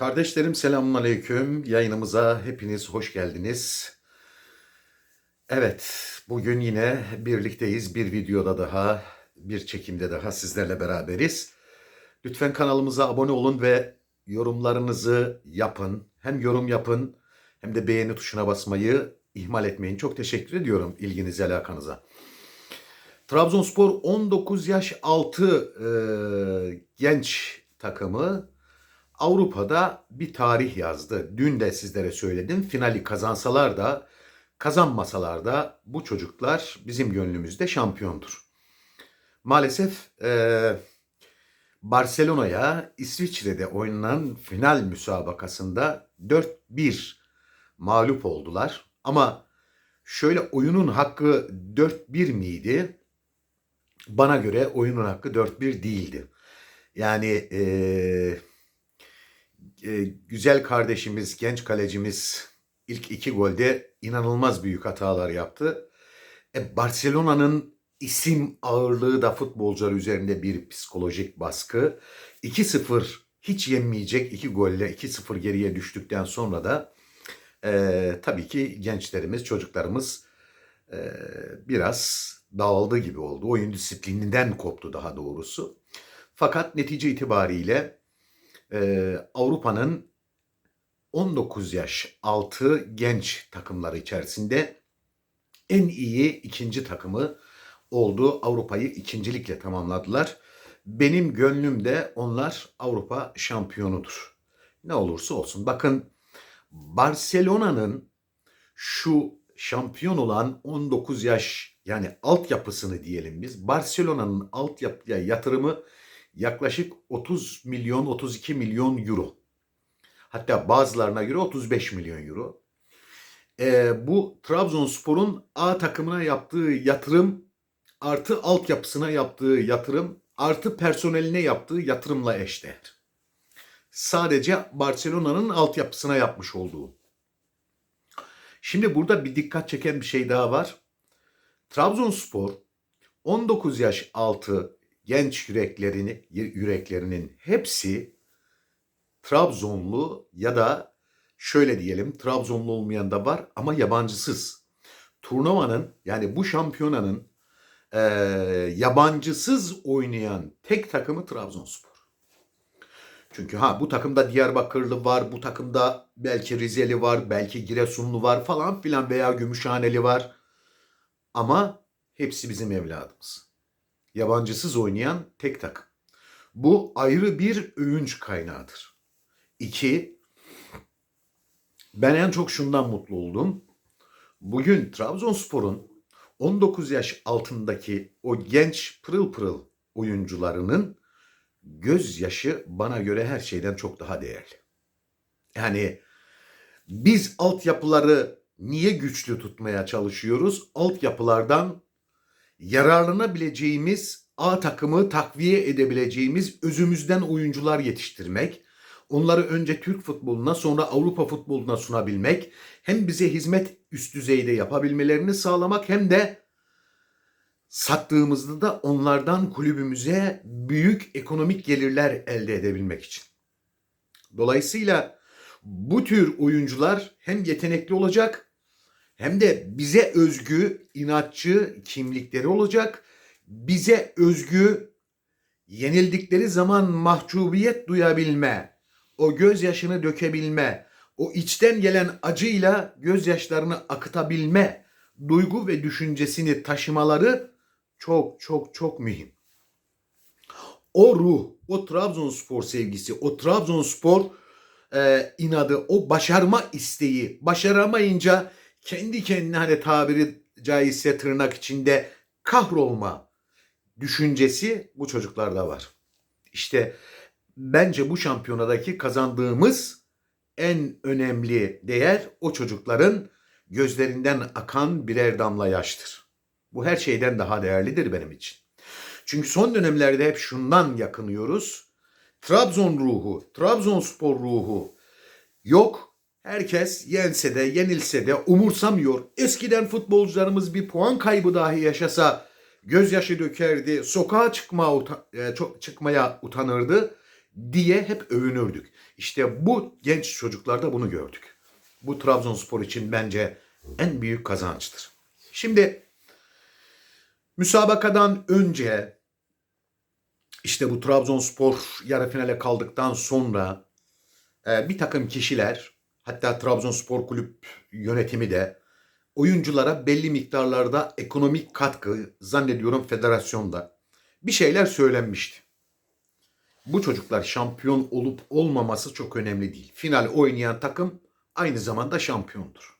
Kardeşlerim selamun aleyküm. Yayınımıza hepiniz hoş geldiniz. Evet, bugün yine birlikteyiz. Bir videoda daha, bir çekimde daha sizlerle beraberiz. Lütfen kanalımıza abone olun ve yorumlarınızı yapın. Hem yorum yapın hem de beğeni tuşuna basmayı ihmal etmeyin. Çok teşekkür ediyorum ilginize, alakanıza. Trabzonspor 19 yaş altı e, genç takımı Avrupa'da bir tarih yazdı. Dün de sizlere söyledim. Finali kazansalar da kazanmasalar da bu çocuklar bizim gönlümüzde şampiyondur. Maalesef e, Barcelona'ya İsviçre'de oynanan final müsabakasında 4-1 mağlup oldular. Ama şöyle oyunun hakkı 4-1 miydi? Bana göre oyunun hakkı 4-1 değildi. Yani eee e, güzel kardeşimiz, genç kalecimiz ilk iki golde inanılmaz büyük hatalar yaptı. E, Barcelona'nın isim ağırlığı da futbolcular üzerinde bir psikolojik baskı. 2-0 hiç yenmeyecek iki golle 2-0 geriye düştükten sonra da e, tabii ki gençlerimiz, çocuklarımız e, biraz dağıldı gibi oldu. Oyun disiplininden koptu daha doğrusu. Fakat netice itibariyle e, Avrupa'nın 19 yaş altı genç takımları içerisinde en iyi ikinci takımı oldu. Avrupa'yı ikincilikle tamamladılar. Benim gönlümde onlar Avrupa şampiyonudur. Ne olursa olsun. Bakın Barcelona'nın şu şampiyon olan 19 yaş yani altyapısını diyelim biz. Barcelona'nın altyapıya yatırımı yaklaşık 30 milyon 32 milyon euro. Hatta bazılarına göre 35 milyon euro. Ee, bu Trabzonspor'un A takımına yaptığı yatırım artı altyapısına yaptığı yatırım artı personeline yaptığı yatırımla eşdeğer. Sadece Barcelona'nın altyapısına yapmış olduğu. Şimdi burada bir dikkat çeken bir şey daha var. Trabzonspor 19 yaş altı genç yüreklerini yüreklerinin hepsi Trabzonlu ya da şöyle diyelim Trabzonlu olmayan da var ama yabancısız. Turnuvanın yani bu şampiyonanın e, yabancısız oynayan tek takımı Trabzonspor. Çünkü ha bu takımda Diyarbakırlı var, bu takımda belki Rizeli var, belki Giresunlu var falan filan veya Gümüşhaneli var. Ama hepsi bizim evladımız yabancısız oynayan tek takım. Bu ayrı bir övünç kaynağıdır. İki, ben en çok şundan mutlu oldum. Bugün Trabzonspor'un 19 yaş altındaki o genç pırıl pırıl oyuncularının gözyaşı bana göre her şeyden çok daha değerli. Yani biz altyapıları niye güçlü tutmaya çalışıyoruz? Altyapılardan yararlanabileceğimiz A takımı takviye edebileceğimiz özümüzden oyuncular yetiştirmek, onları önce Türk futboluna sonra Avrupa futboluna sunabilmek, hem bize hizmet üst düzeyde yapabilmelerini sağlamak hem de sattığımızda da onlardan kulübümüze büyük ekonomik gelirler elde edebilmek için. Dolayısıyla bu tür oyuncular hem yetenekli olacak hem de bize özgü inatçı kimlikleri olacak. Bize özgü yenildikleri zaman mahcubiyet duyabilme, o gözyaşını dökebilme, o içten gelen acıyla gözyaşlarını akıtabilme duygu ve düşüncesini taşımaları çok çok çok mühim. O ruh, o Trabzonspor sevgisi, o Trabzonspor e, inadı, o başarma isteği, başaramayınca kendi kendine hani tabiri caizse tırnak içinde kahrolma düşüncesi bu çocuklarda var. İşte bence bu şampiyonadaki kazandığımız en önemli değer o çocukların gözlerinden akan birer damla yaştır. Bu her şeyden daha değerlidir benim için. Çünkü son dönemlerde hep şundan yakınıyoruz. Trabzon ruhu, Trabzonspor ruhu yok Herkes yense de yenilse de umursamıyor. Eskiden futbolcularımız bir puan kaybı dahi yaşasa gözyaşı dökerdi, sokağa çıkma, e, çıkmaya utanırdı. diye hep övünürdük. İşte bu genç çocuklarda bunu gördük. Bu Trabzonspor için bence en büyük kazançtır. Şimdi müsabakadan önce işte bu Trabzonspor yarı finale kaldıktan sonra e, bir takım kişiler hatta Trabzonspor kulüp yönetimi de oyunculara belli miktarlarda ekonomik katkı zannediyorum federasyonda bir şeyler söylenmişti. Bu çocuklar şampiyon olup olmaması çok önemli değil. Final oynayan takım aynı zamanda şampiyondur.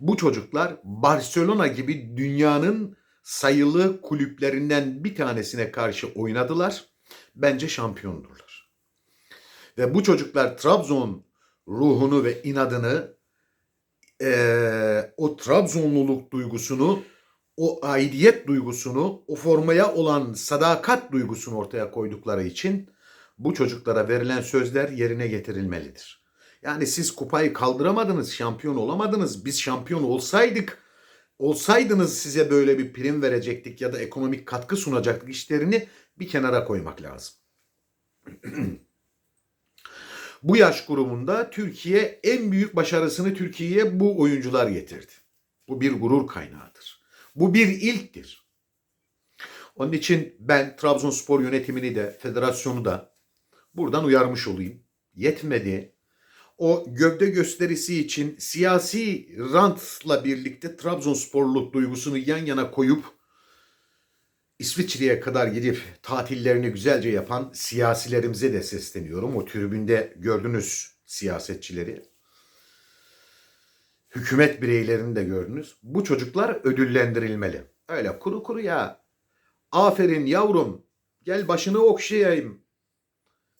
Bu çocuklar Barcelona gibi dünyanın sayılı kulüplerinden bir tanesine karşı oynadılar. Bence şampiyondurlar. Ve bu çocuklar Trabzon ruhunu ve inadını eee, o Trabzonluluk duygusunu, o aidiyet duygusunu, o formaya olan sadakat duygusunu ortaya koydukları için bu çocuklara verilen sözler yerine getirilmelidir. Yani siz kupayı kaldıramadınız, şampiyon olamadınız. Biz şampiyon olsaydık, olsaydınız size böyle bir prim verecektik ya da ekonomik katkı sunacaktık işlerini bir kenara koymak lazım. Bu yaş grubunda Türkiye en büyük başarısını Türkiye'ye bu oyuncular getirdi. Bu bir gurur kaynağıdır. Bu bir ilktir. Onun için ben Trabzonspor yönetimini de federasyonu da buradan uyarmış olayım. Yetmedi. O gövde gösterisi için siyasi rantla birlikte Trabzonsporluk duygusunu yan yana koyup İsviçre'ye kadar gidip tatillerini güzelce yapan siyasilerimize de sesleniyorum. O tribünde gördünüz siyasetçileri. Hükümet bireylerini de gördünüz. Bu çocuklar ödüllendirilmeli. Öyle kuru kuru ya. Aferin yavrum. Gel başını okşayayım.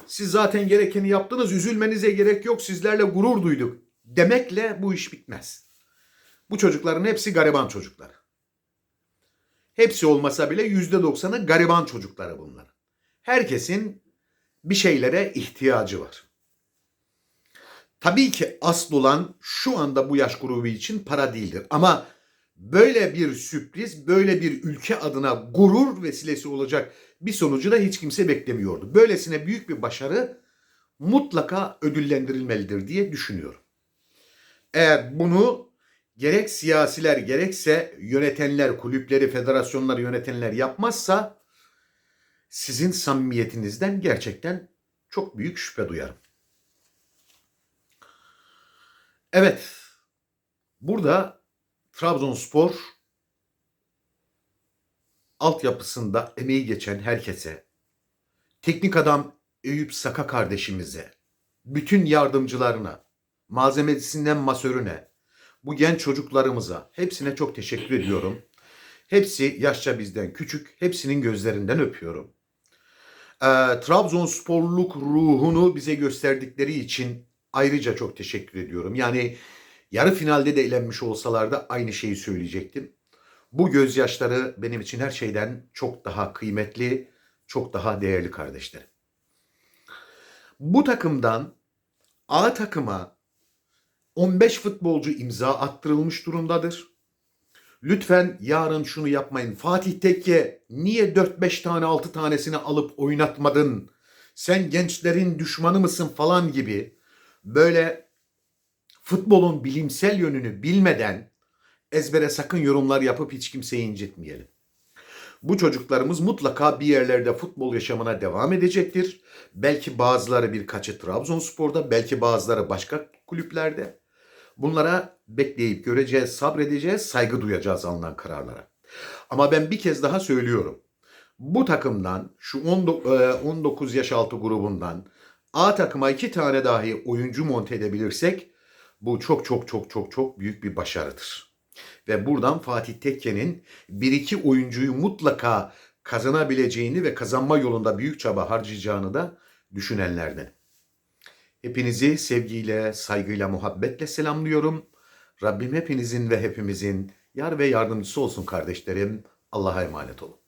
Siz zaten gerekeni yaptınız. Üzülmenize gerek yok. Sizlerle gurur duyduk. Demekle bu iş bitmez. Bu çocukların hepsi gariban çocuklar. Hepsi olmasa bile yüzde doksanı gariban çocukları bunlar. Herkesin bir şeylere ihtiyacı var. Tabii ki asıl olan şu anda bu yaş grubu için para değildir. Ama böyle bir sürpriz, böyle bir ülke adına gurur vesilesi olacak bir sonucu da hiç kimse beklemiyordu. Böylesine büyük bir başarı mutlaka ödüllendirilmelidir diye düşünüyorum. Eğer bunu gerek siyasiler gerekse yönetenler, kulüpleri, federasyonları yönetenler yapmazsa sizin samimiyetinizden gerçekten çok büyük şüphe duyarım. Evet, burada Trabzonspor altyapısında emeği geçen herkese, teknik adam Eyüp Saka kardeşimize, bütün yardımcılarına, malzemecisinden masörüne, bu genç çocuklarımıza hepsine çok teşekkür ediyorum. Hepsi yaşça bizden küçük, hepsinin gözlerinden öpüyorum. Ee, Trabzonsporluk ruhunu bize gösterdikleri için ayrıca çok teşekkür ediyorum. Yani yarı finalde de elenmiş olsalar da aynı şeyi söyleyecektim. Bu gözyaşları benim için her şeyden çok daha kıymetli, çok daha değerli kardeşlerim. Bu takımdan A takıma 15 futbolcu imza attırılmış durumdadır. Lütfen yarın şunu yapmayın. Fatih Tekke niye 4-5 tane 6 tanesini alıp oynatmadın? Sen gençlerin düşmanı mısın falan gibi böyle futbolun bilimsel yönünü bilmeden ezbere sakın yorumlar yapıp hiç kimseyi incitmeyelim. Bu çocuklarımız mutlaka bir yerlerde futbol yaşamına devam edecektir. Belki bazıları birkaçı Trabzonspor'da, belki bazıları başka kulüplerde. Bunlara bekleyip göreceğiz, sabredeceğiz, saygı duyacağız alınan kararlara. Ama ben bir kez daha söylüyorum. Bu takımdan, şu 19 yaş altı grubundan A takıma iki tane dahi oyuncu monte edebilirsek bu çok çok çok çok çok büyük bir başarıdır. Ve buradan Fatih Tekke'nin bir iki oyuncuyu mutlaka kazanabileceğini ve kazanma yolunda büyük çaba harcayacağını da düşünenlerden. Hepinizi sevgiyle, saygıyla, muhabbetle selamlıyorum. Rabbim hepinizin ve hepimizin yar ve yardımcısı olsun kardeşlerim. Allah'a emanet olun.